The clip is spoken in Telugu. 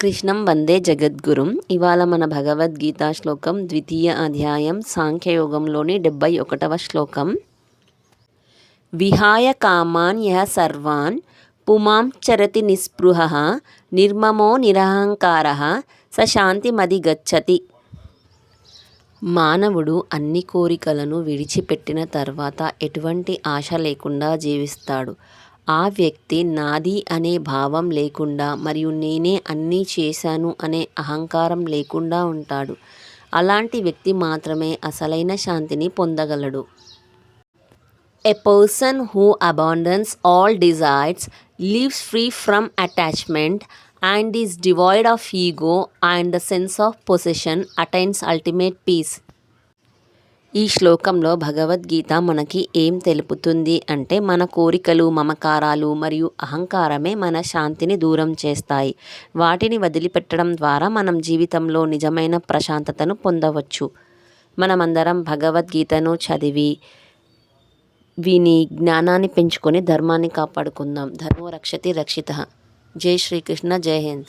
కృష్ణం వందే జగద్గురుం. ఇవాళ మన భగవద్గీత శ్లోకం ద్వితీయ అధ్యాయం సాంఖ్యయోగంలోని డెబ్బై ఒకటవ శ్లోకం. విహాయ కామాన్ యహ సర్వాన్ పుమాం చరతి నిస్పృహ నిర్మమో నిరహంకార స శాంతిమది గచ్చతి. మానవుడు అన్ని కోరికలను విడిచిపెట్టిన తర్వాత ఎటువంటి ఆశ లేకుండా జీవిస్తాడు. ఆ వ్యక్తి నాది అనే భావం లేకుండా మరియు నేనే అన్నీ చేశాను అనే అహంకారం లేకుండా ఉంటాడు. అలాంటి వ్యక్తి మాత్రమే అసలైన శాంతిని పొందగలడు. A person who abandons all desires lives free from attachment and is devoid of ego and the sense of possession attains ultimate peace ఈ శ్లోకంలో భగవద్గీత మనకి ఏం తెలుపుతుంది అంటే మన కోరికలు మమకారాలు మరియు అహంకారమే మన శాంతిని దూరం చేస్తాయి. వాటిని వదిలిపెట్టడం ద్వారా మనం జీవితంలో నిజమైన ప్రశాంతతను పొందవచ్చు. మనమందరం భగవద్గీతను చదివి విని జ్ఞానాన్ని పెంచుకొని ధర్మాన్ని కాపాడుకుందాం. ధర్మో రక్షతి రక్షిత. జై శ్రీకృష్ణ. జై హింద్.